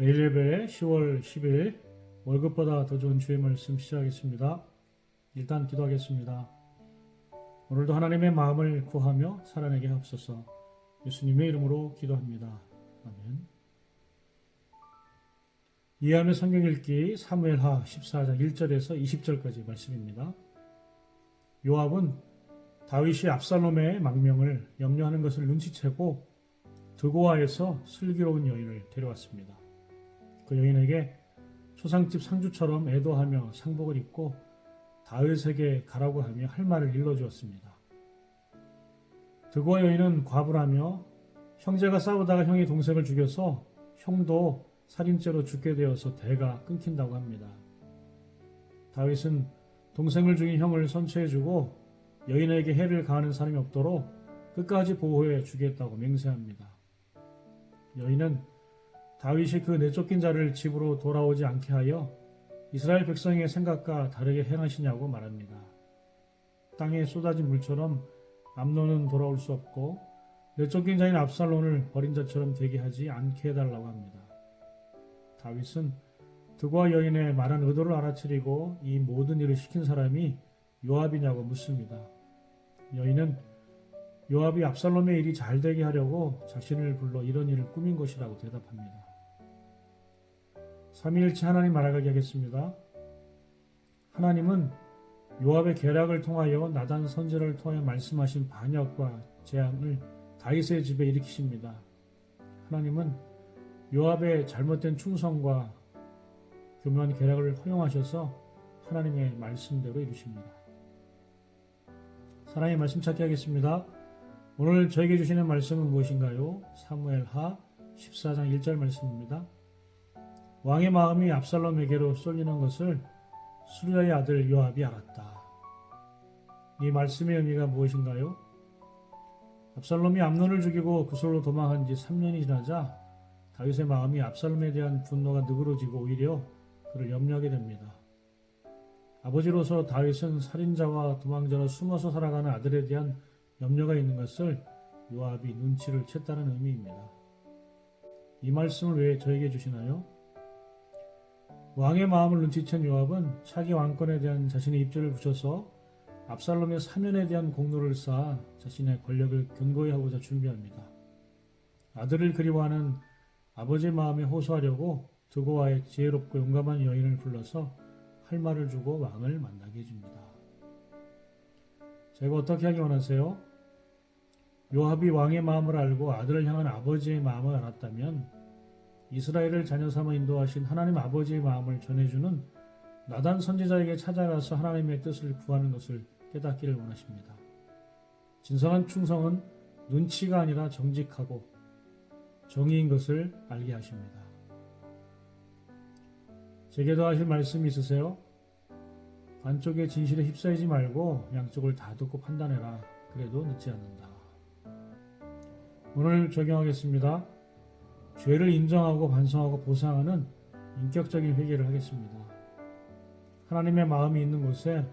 매일 예배 10월 10일 월급보다 더 좋은 주의 말씀 시작하겠습니다. 일단 기도하겠습니다. 오늘도 하나님의 마음을 구하며 살아내게 하옵소서. 예수님의 이름으로 기도합니다. 아멘. 이해하며 성경 읽기 사무엘하 14장 1절에서 20절까지 말씀입니다. 요압은 다윗이 압살롬의 망명을 염려하는 것을 눈치채고 드고아에서 슬기로운 여인을 데려왔습니다. 그 여인에게 초상집 상주처럼 애도하며 상복을 입고 다윗에게 가라고 하며 할 말을 일러주었습니다. 드고아 여인은 과부라며 형제가 싸우다가 형이 동생을 죽여서 형도 살인죄로 죽게 되어서 대가 끊긴다고 합니다. 다윗은 동생을 죽인 형을 선처해주고 여인에게 해를 가하는 사람이 없도록 끝까지 보호해 주겠다고 맹세합니다. 여인은 다윗이 그 내쫓긴 자를 집으로 돌아오지 않게 하여 이스라엘 백성의 생각과 다르게 행하시냐고 말합니다. 땅에 쏟아진 물처럼 암론은 돌아올 수 없고 내쫓긴 자인 압살론을 버린 자처럼 되게 하지 않게 해달라고 합니다. 다윗은 드과 여인의 말한 의도를 알아차리고 이 모든 일을 시킨 사람이 요압이냐고 묻습니다. 여인은 요압이 압살롬의 일이 잘 되게 하려고 자신을 불러 이런 일을 꾸민 것이라고 대답합니다. 삼위일체 하나님 말아가게 하겠습니다. 하나님은 요압의 계략을 통하여 나단 선제를 통하여 말씀하신 반역과 재앙을 다윗의 집에 일으키십니다. 하나님은 요압의 잘못된 충성과 교묘한 계략을 허용하셔서 하나님의 말씀대로 이루십니다. 사랑의 말씀 찾기 하겠습니다. 오늘 저에게 주시는 말씀은 무엇인가요? 사무엘하 14장 1절 말씀입니다. 왕의 마음이 압살롬에게로 쏠리는 것을 수리아의 아들 요압이 알았다. 이 말씀의 의미가 무엇인가요? 압살롬이 암론을 죽이고 그솔로 도망한 지 3년이 지나자 다윗의 마음이 압살롬에 대한 분노가 느그러지고 오히려 그를 염려하게 됩니다. 아버지로서 다윗은 살인자와 도망자로 숨어서 살아가는 아들에 대한 염려가 있는 것을 요압이 눈치를 챘다는 의미입니다. 이 말씀을 왜 저에게 주시나요? 왕의 마음을 눈치챈 요압은 차기 왕권에 대한 자신의 입지를 붙여서 압살롬의 사면에 대한 공로를 쌓아 자신의 권력을 견고히 하고자 준비합니다. 아들을 그리워하는 아버지의 마음에 호소하려고 드고와의 지혜롭고 용감한 여인을 불러서 할 말을 주고 왕을 만나게 해줍니다. 제가 어떻게 하기 원하세요? 요압이 왕의 마음을 알고 아들을 향한 아버지의 마음을 알았다면 이스라엘을 자녀 삼아 인도하신 하나님 아버지의 마음을 전해주는 나단 선지자에게 찾아가서 하나님의 뜻을 구하는 것을 깨닫기를 원하십니다. 진성한 충성은 눈치가 아니라 정직하고 정의인 것을 알게 하십니다. 제게도 하실 말씀이 있으세요? 반쪽의 진실에 휩싸이지 말고 양쪽을 다 듣고 판단해라. 그래도 늦지 않는다. 오늘 적용하겠습니다. 죄를 인정하고 반성하고 보상하는 인격적인 회개를 하겠습니다. 하나님의 마음이 있는 곳에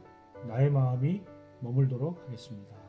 나의 마음이 머물도록 하겠습니다.